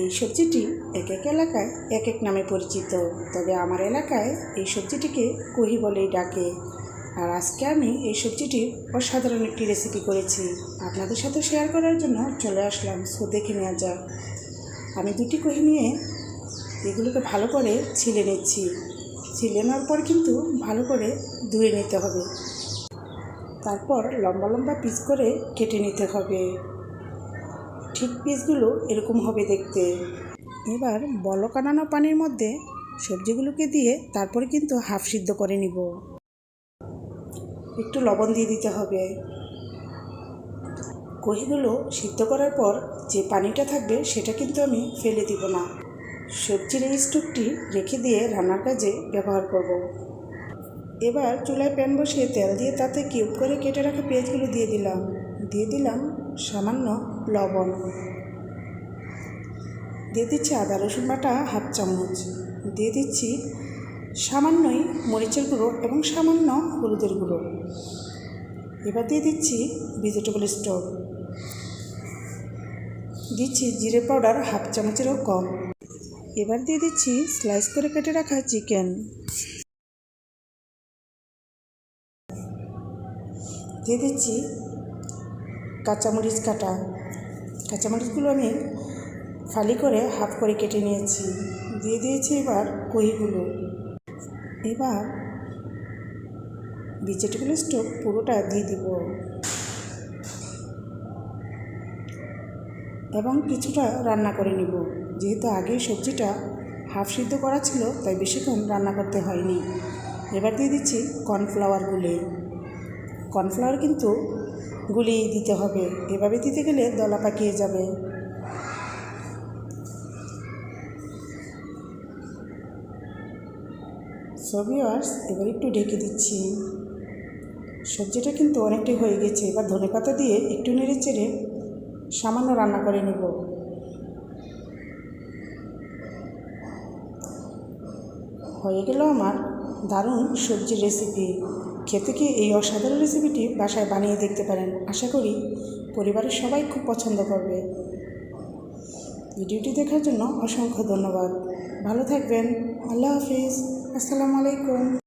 এই সবজিটি এক এক এলাকায় এক এক নামে পরিচিত। তবে আমার এলাকায় এই সবজিটিকে কহি বলেই ডাকে। আর আজকে আমি এই সবজিটির অসাধারণ একটি রেসিপি করেছি। আপনাদের সাথে শেয়ার করার জন্য চলে আসলাম। সো দেখে নেওয়া যাক। আমি দুটি কহি নিয়ে এগুলোকে ভালো করে ছিলে নিচ্ছি। ছিলে নেওয়ার পর কিন্তু ভালো করে ধুয়ে নিতে হবে। তারপর লম্বা লম্বা পিস করে কেটে নিতে হবে। ঠিক পিসগুলো এরকম হবে দেখতে। এবার বলক আনানো পানির মধ্যে সবজিগুলোকে দিয়ে তারপরে কিন্তু হাফ সিদ্ধ করে নিব। একটু লবণ দিয়ে দিতে হবে। কহিগুলো সিদ্ধ করার পর যে পানিটা থাকবে সেটা কিন্তু আমি ফেলে দিব না। সবজির এই স্টোভটি রেখে দিয়ে রান্নার কাজে ব্যবহার করব। এবার চুলায় প্যান বসিয়ে তেল দিয়ে তাতে কিউব করে কেটে রাখা পেঁয়াজগুলো দিয়ে দিলাম। দিয়ে দিলাম সামান্য লবণ। দিয়ে দিচ্ছি আদা, রসুন বাটা, হাফ চামচ। দিয়ে দিচ্ছি সামান্যই মরিচের গুঁড়ো এবং সামান্য হলুদের গুঁড়ো। এবার দিয়ে দিচ্ছি ভেজিটেবল স্টক দিচ্ছি জিরে পাউডার, হাফ চামচেরও কম। এবার দিয়ে দিচ্ছি স্লাইস করে কেটে রাখা চিকেন দিয়ে দিচ্ছি কাঁচামরিচ কাটা। কাঁচামরিচগুলো আমি ফালি করে হাফ করে কেটে নিয়েছি। দিয়ে দিয়েছি এবার কহিগুলো। এবার ভেজিটেবল স্টোভ পুরোটা দিয়ে দিব। এবং কিছুটা রান্না করে নিব। যেহেতু আগে সবজিটা হাফ সিদ্ধ করা ছিল, তাই বেশিক্ষণ রান্না করতে হয়নি। এবার দিয়ে দিচ্ছি কর্নফ্লাওয়ার গুলে। কর্নফ্লাওয়ার কিন্তু গুলিয়ে দিতে হবে। এভাবে দিতে গেলে দলা পাকিয়ে যাবে। সবিয়ার্স এবার একটু ঢেকে দিচ্ছি। সবজিটা কিন্তু অনেকটাই হয়ে গেছে। এবার ধনে পাতা দিয়ে একটু নেড়ে চেড়ে সামান্য রান্না করে নেব। হয়ে গেল আমার দারুণ সবজির রেসিপি খেতে কি এই অসাধারণ রেসিপিটি বাসায় বানিয়ে দেখতে পারেন। আশা করি পরিবারের সবাই খুব পছন্দ করবে। ভিডিওটি দেখার জন্য অসংখ্য ধন্যবাদ। ভালো থাকবেন। আল্লাহ হাফিজ। আসসালামু আলাইকুম।